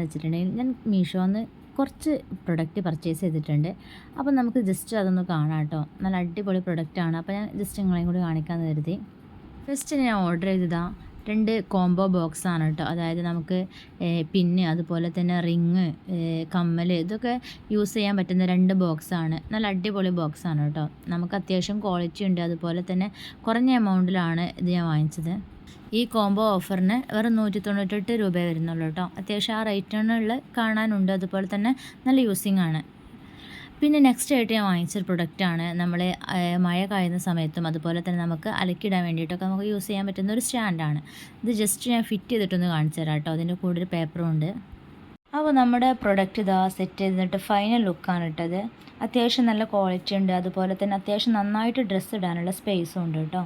വെച്ചിട്ടുണ്ടെങ്കിൽ ഞാൻ മീഷോന്ന് കുറച്ച് പ്രൊഡക്റ്റ് പർച്ചേസ് ചെയ്തിട്ടുണ്ട്. അപ്പോൾ നമുക്ക് ജസ്റ്റ് അതൊന്ന് കാണാം കേട്ടോ. നല്ല അടിപൊളി പ്രൊഡക്റ്റാണ് അപ്പോൾ ഞാൻ ജസ്റ്റ് നിങ്ങളെയും കൂടി കാണിക്കാമെന്ന് കരുതി. ഫസ്റ്റ് ഞാൻ ഓർഡർ ചെയ്തതാ രണ്ട് കോംബോ ബോക്സ് ആണ് കേട്ടോ. അതായത് നമുക്ക് പിന്നെ അതുപോലെ തന്നെ റിങ് കമ്മൽ ഇതൊക്കെ യൂസ് ചെയ്യാൻ പറ്റുന്ന രണ്ട് ബോക്സാണ് നല്ല അടിപൊളി ബോക്സാണ് കേട്ടോ. നമുക്ക് അത്യാവശ്യം ക്വാളിറ്റി ഉണ്ട്. അതുപോലെ തന്നെ കുറഞ്ഞ എമൗണ്ടിലാണ് ഇത് ഞാൻ വാങ്ങിച്ചത്. ഈ കോംബോ ഓഫറിന് വെറും നൂറ്റി തൊണ്ണൂറ്റെട്ട് രൂപയെ വരുന്നുള്ളൂ കേട്ടോ അത്യാവശ്യം ആ റേറ്റിനുള്ള കാണാനുണ്ട്. അതുപോലെ തന്നെ നല്ല യൂസിങ് ആണ്. പിന്നെ നെക്സ്റ്റ് ആയിട്ട് ഞാൻ വാങ്ങിച്ചൊരു പ്രൊഡക്റ്റാണ് നമ്മൾ മഴ കായുന്ന സമയത്തും അതുപോലെ തന്നെ നമുക്ക് അലക്കിടാൻ വേണ്ടിയിട്ടൊക്കെ നമുക്ക് യൂസ് ചെയ്യാൻ പറ്റുന്ന ഒരു സ്റ്റാൻഡാണ് ഇത് ജസ്റ്റ് ഞാൻ ഫിറ്റ് ചെയ്തിട്ടൊന്ന് കാണിച്ചു തരാം കേട്ടോ അതിന്റെ കൂടെ ഒരു പേപ്പറും ഉണ്ട്. അപ്പോൾ നമ്മുടെ പ്രൊഡക്റ്റ് ഇതാ സെറ്റ് ചെയ്തിട്ട് ഫൈനൽ ലുക്കാണ് ഇട്ടത്. അത്യാവശ്യം നല്ല ക്വാളിറ്റി ഉണ്ട്. അതുപോലെ തന്നെ അത്യാവശ്യം നന്നായിട്ട് ഡ്രസ്സ് ഇടാനുള്ള സ്പേസും ഉണ്ട് കേട്ടോ